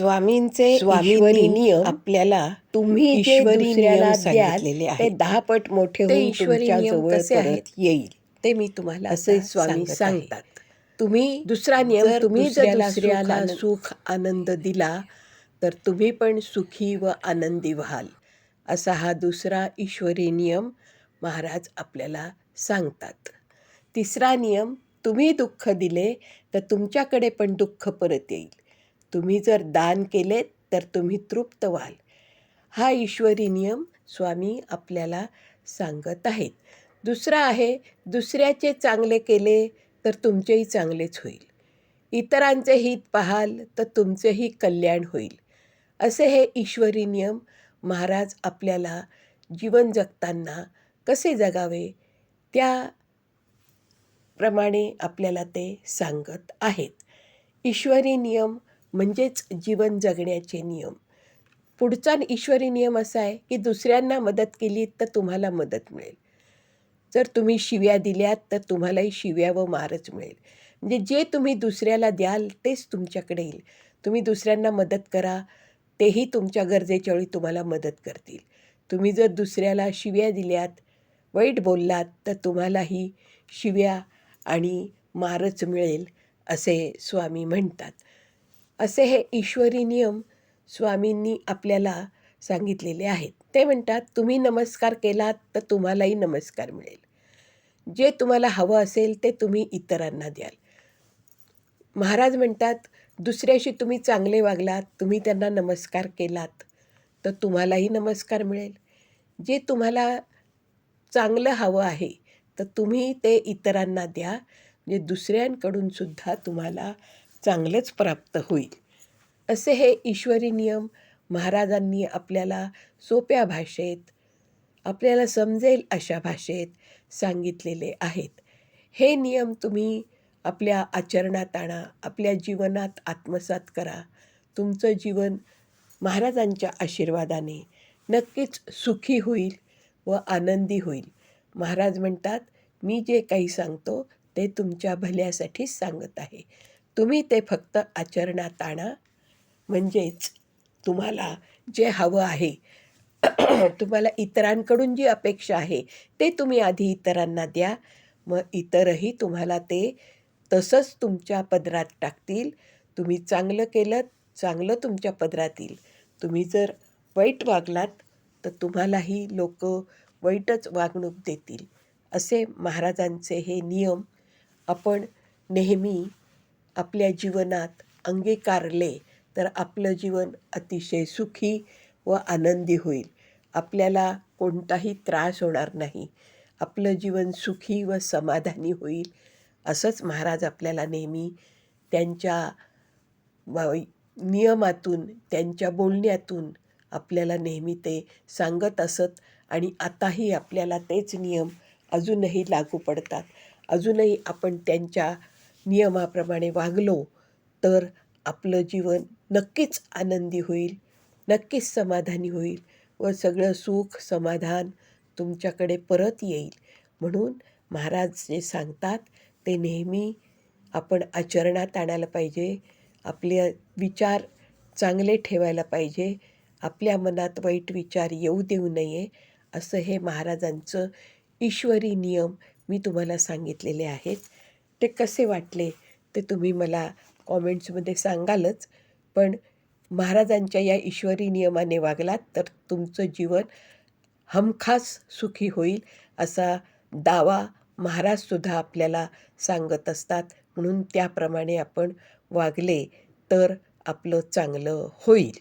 स्वामींचे स्वामींनी ईश्वरी नियम आपल्याला तुम्ही ईश्वरी नियम सांगितलेले ते आहेत. दहा पट मोठे ते होऊन ईश्वरी तुमच्या नियम जवळ कसे परत आहेत? येईल ते मी तुम्हाला असे आता स्वामी सांगत सांगतात आहे. तुम्ही दुसरा नियम जर तुम्ही जर दुसऱ्याला दुसऱ्याला सुख आनंद- सुख आनंद दिला तर तुम्ही पण सुखी व आनंदी व्हाल असा हा दुसरा ईश्वरी नियम महाराज आपल्याला सांगतात तिसरा नियम तुम्ही दुःख दिले तर तुमच्याकडे पण दुःख परत येईल तुम्ही जर दान केले तर तुम्ही तृप्त व्हाल. हा ईश्वरी नियम स्वामी आपल्याला सांगत आहेत. दुसरा आहे दुसऱ्याचे चांगले केले तर तुमचेही चांगलेच होईल. इतरांचे हित पाहाल तर तुमचेही कल्याण होईल. असे हे ईश्वरी नियम महाराज आपल्याला जीवन जगताना कसे जगावे त्या प्रमाणे आपल्याला ते सांगत आहेत. ईश्वरी नियम म्हणजेच जीवन जगण्याचे नियम. पुढचा ईश्वरी नियम असा आहे की दुसऱ्यांना मदत केली तर तुम्हाला मदत मिळेल. जर तुम्ही शिव्या दिल्यात तर तुम्हालाही शिव्या व मारच मिळेल. म्हणजे जे तुम्ही दुसऱ्याला द्याल तेच तुमच्याकडे येईल. तुम्ही दुसऱ्यांना मदत करा तेही तुमच्या गरजेच्या वेळी तुम्हाला मदत करतील. तुम्ही जर दुसऱ्याला शिव्या दिल्यात वाईट बोललात तर तुम्हालाही शिव्या आणि मारच मिळेल असे स्वामी म्हणतात. असे हे ईश्वरी नियम स्वामींनी आपल्याला सांगितलेले आहेत. ते म्हणतात तुम्ही नमस्कार केलात तर तुम्हालाही नमस्कार मिळेल. जे तुम्हाला हवं असेल ते तुम्ही इतरांना द्याल. महाराज म्हणतात दुसऱ्याशी तुम्ही चांगले वागलात तुम्ही त्यांना नमस्कार केलात तर तुम्हालाही नमस्कार मिळेल. जे तुम्हाला चांगलं हवं आहे तर तुम्ही ते इतरांना द्या. म्हणजे दुसऱ्यांकडून सुद्धा तुम्हाला चांगलेच प्राप्त होईल. असे हे ईश्वरी नियम महाराजांनी आपल्याला सोप्या भाषेत आपल्याला समजेल अशा भाषेत सांगितलेले आहेत. हे नियम तुम्ही आपल्या आचरणात आणा आपल्या जीवनात आत्मसात करा. तुमचं जीवन महाराजांच्या आशीर्वादाने नक्कीच सुखी होईल व आनंदी होईल. महाराज म्हणतात मी जे काही सांगतो ते तुमच्या भल्यासाठीच सांगत आहे. तुम्ही ते फक्त आचरणात आणा. म्हणजेच तुम्हाला जे हवं आहे तुम्हाला इतरांकडून जी अपेक्षा आहे ते तुम्ही आधी इतरांना द्या. मग इतरही तुम्हाला ते तसंच तुमच्या पदरात टाकतील. तुम्ही चांगलं केलं चांगलं तुमच्या पदरात येईल तुम्ही जर वाईट वागलात तर तुम्हालाही लोक वाईटच वागणूक देतील. असे महाराजांचे हे नियम आपण नेहमी आपल्या जीवनात अंगीकारले तर आपलं जीवन अतिशय सुखी व आनंदी होईल. आपल्याला कोणताही त्रास होणार नाही. आपलं जीवन सुखी व समाधानी होईल असंच महाराज आपल्याला नेहमी त्यांच्या व- नियमातून त्यांच्या बोलण्यातून आपल्याला नेहमी ते सांगत असत आणि आताही आपल्याला तेच नियम अजूनही लागू पडतात. अजूनही आपण त्यांच्या नियमाप्रमाणे वागलो तर आपलं जीवन नक्कीच आनंदी होईल नक्कीच समाधानी होईल व सगळं सुख समाधान तुमच्याकडे परत येईल. म्हणून महाराज जे सांगतात ते नेहमी आपण आचरणात आणायला पाहिजे आपले विचार चांगले ठेवायला पाहिजे आपल्या मनात वाईट विचार येऊ देऊ नये असं हे महाराजांचं ईश्वरी नियम मी तुम्हाला सांगितलेले आहेत. ते कसे वाटले ते तुम्ही मला कॉमेंट्समध्ये सांगालच. पण महाराजांच्या या ईश्वरी नियमाने वागलात तर तुमचं जीवन हमखास सुखी होईल असा दावा महाराजसुद्धा आपल्याला सांगत असतात. म्हणून त्याप्रमाणे आपण वागले तर आपलं चांगलं होईल.